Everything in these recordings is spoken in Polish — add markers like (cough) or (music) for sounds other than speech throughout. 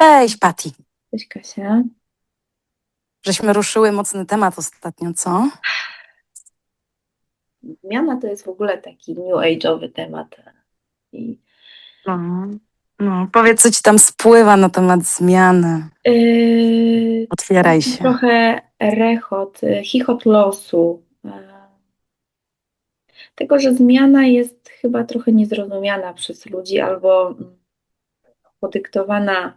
Cześć, Pati. Cześć Kasia. Żeśmy ruszyły mocny temat ostatnio, co? Zmiana to jest w ogóle taki new age'owy temat. I, No. no. Powiedz, co ci tam spływa na temat zmiany. yy, Otwieraj się. trochę rechot, y, chichot losu. y, Tego, że zmiana jest chyba trochę niezrozumiana przez ludzi albo mm, podyktowana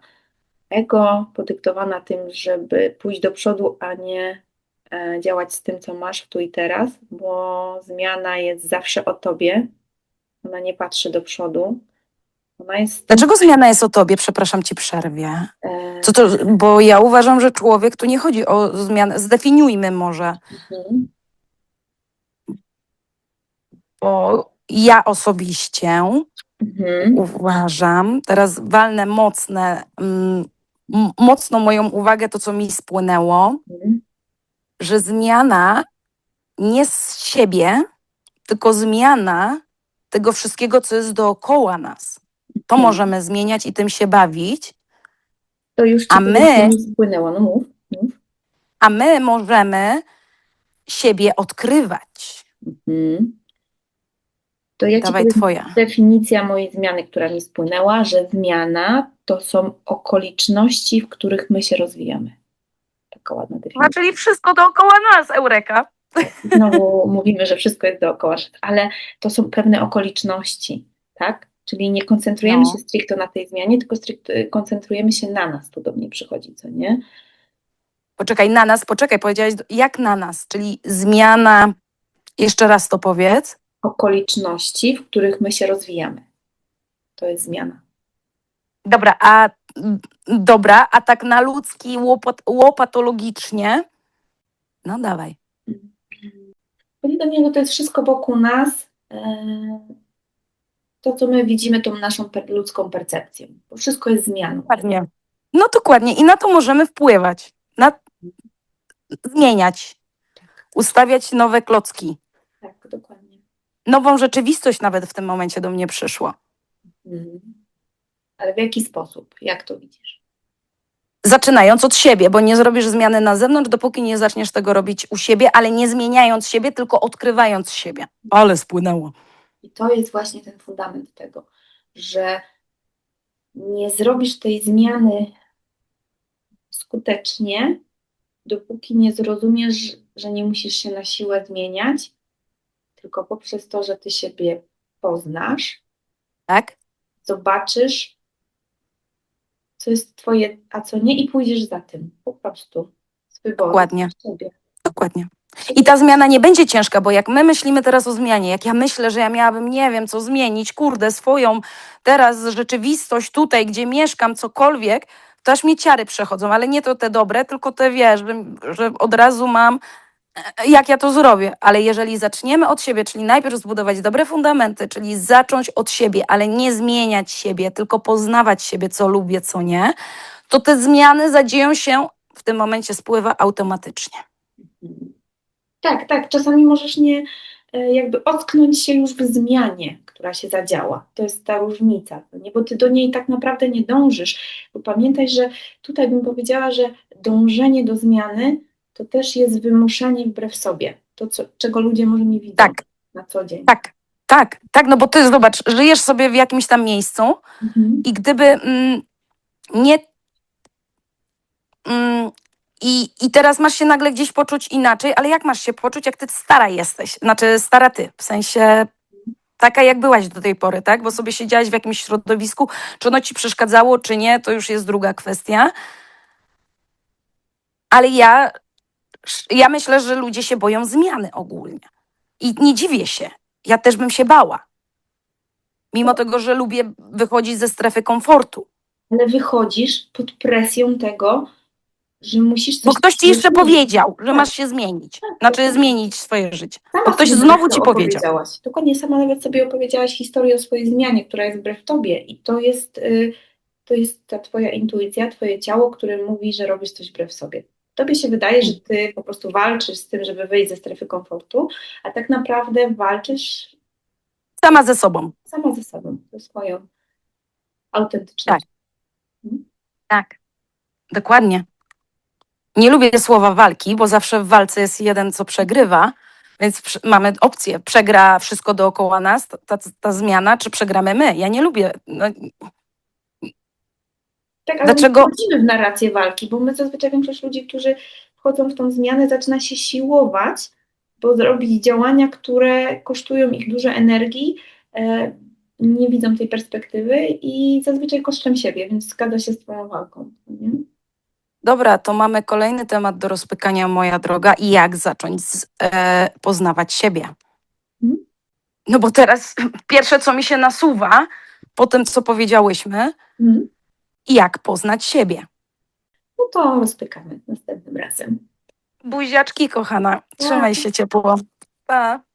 ego, podyktowana tym, żeby pójść do przodu, a nie e, działać z tym, co masz tu i teraz, bo zmiana jest zawsze o tobie. Ona nie patrzy do przodu. Ona jest. Dlaczego zmiana jest o tobie? Przepraszam, ci przerwie. E, Co to, bo ja uważam, że człowiek, tu nie chodzi o zmianę. Zdefiniujmy może, mhm, bo ja osobiście mhm, uważam, teraz walnę mocne, mm, mocno moją uwagę, to co mi spłynęło, mhm. że zmiana nie z siebie, tylko zmiana tego wszystkiego, co jest dookoła nas. To Mhm. możemy zmieniać i tym się bawić, To już A my- spłynęło. No mów. mów. a my możemy siebie odkrywać. Mhm. To ja ci Dawaj powiem twoja. definicja mojej zmiany, która mi spłynęła, że zmiana to są okoliczności, w których my się rozwijamy. Taka ładna definicja. czyli wszystko dookoła nas, Eureka. Znowu mówimy, że wszystko jest dookoła, ale to są pewne okoliczności, tak? Czyli nie koncentrujemy No. się stricte na tej zmianie, tylko stricte koncentrujemy się na nas, tu do mnie przychodzi, co nie? Poczekaj, na nas, poczekaj, powiedziałaś, jak na nas, czyli zmiana, jeszcze raz to powiedz, Okoliczności, w których my się rozwijamy. To jest zmiana. Dobra, a dobra, a tak na ludzki, łopot, łopatologicznie. No dawaj. Do niego to jest wszystko wokół nas. e, To, co my widzimy, tą naszą ludzką percepcją. Bo wszystko jest zmianą. Dokładnie. No dokładnie. I na to możemy wpływać. Na... Zmieniać. Ustawiać nowe klocki. Tak, dokładnie. Nową rzeczywistość nawet w tym momencie do mnie przyszła. Mhm. Ale w jaki sposób? Jak to widzisz? Zaczynając od siebie, bo nie zrobisz zmiany na zewnątrz, dopóki nie zaczniesz tego robić u siebie, ale nie zmieniając siebie, tylko odkrywając siebie. Ale spłynęło. I to jest właśnie ten fundament tego, że nie zrobisz tej zmiany skutecznie, dopóki nie zrozumiesz, że nie musisz się na siłę zmieniać, tylko poprzez to, że ty siebie poznasz, Tak? zobaczysz, co jest twoje, a co nie, i pójdziesz za tym. Po prostu. Z wyboru. Dokładnie. Siebie. Dokładnie. I ta zmiana nie będzie ciężka, bo jak my myślimy teraz o zmianie, jak ja myślę, że ja miałabym, nie wiem, co zmienić, kurde, swoją teraz rzeczywistość tutaj, gdzie mieszkam, cokolwiek, to aż mi ciary przechodzą, ale nie to te dobre, tylko te, wiesz, że, od razu mam, jak ja to zrobię. Ale jeżeli zaczniemy od siebie, czyli najpierw zbudować dobre fundamenty, czyli zacząć od siebie, ale nie zmieniać siebie, tylko poznawać siebie, co lubię, co nie, to te zmiany zadzieją się, w tym momencie spływa automatycznie. Tak, tak. Czasami możesz nie e, jakby ocknąć się już w zmianie, która się zadziała. To jest ta różnica, no bo ty do niej tak naprawdę nie dążysz. Bo pamiętaj, że tutaj bym powiedziała, że dążenie do zmiany to też jest wymuszanie wbrew sobie. To, co, czego ludzie może nie widzą Tak. na co dzień. Tak, tak, tak, no bo ty zobacz, żyjesz sobie w jakimś tam miejscu Mhm. i gdyby mm, nie. Mm, i, I teraz masz się nagle gdzieś poczuć inaczej, ale jak masz się poczuć, jak ty stara jesteś? Znaczy, stara ty, w sensie taka, jak byłaś do tej pory, tak? Bo sobie siedziałaś w jakimś środowisku, czy ono ci przeszkadzało, czy nie, to już jest druga kwestia. Ale ja, ja myślę, że ludzie się boją zmiany ogólnie. I nie dziwię się. Ja też bym się bała. Mimo tego, że lubię wychodzić ze strefy komfortu. Ale wychodzisz pod presją tego, że musisz coś Bo ktoś ci jeszcze zmienić. powiedział, że Tak. masz się zmienić. Tak, Znaczy zmienić swoje życie. Sama Bo ktoś sobie znowu ci powiedział. opowiedziałaś. Dokładnie, sama nawet sobie opowiedziałaś historię o swojej zmianie, która jest wbrew tobie. I to jest, y, to jest ta twoja intuicja, twoje ciało, które mówi, że robisz coś wbrew sobie. Tobie się wydaje, że ty po prostu walczysz z tym, żeby wyjść ze strefy komfortu, a tak naprawdę walczysz Sama ze sobą. sama ze sobą, ze swoją autentycznością. Tak. Dokładnie. Nie lubię słowa walki, bo zawsze w walce jest jeden, co przegrywa, więc mamy opcję. Przegra wszystko dookoła nas, ta, ta, ta zmiana, czy przegramy my. Ja nie lubię. No, Tak, ale Dlaczego- nie wchodzimy w narrację walki, bo my zazwyczaj większość ludzi, którzy wchodzą w tą zmianę, zaczyna się siłować, bo zrobić działania, które kosztują ich dużo energii, e, nie widzą tej perspektywy i zazwyczaj kosztem siebie, więc zgadza się z Twoją walką. Nie? Dobra, to mamy kolejny temat do rozpykania, moja droga, i jak zacząć z, e, poznawać siebie. Mhm. No bo teraz (clears throat) pierwsze, co mi się nasuwa po tym, co powiedziałyśmy, Mhm. Jak poznać siebie. No to rozpykamy następnym razem. Buziaczki, kochana, trzymaj się ciepło. Pa.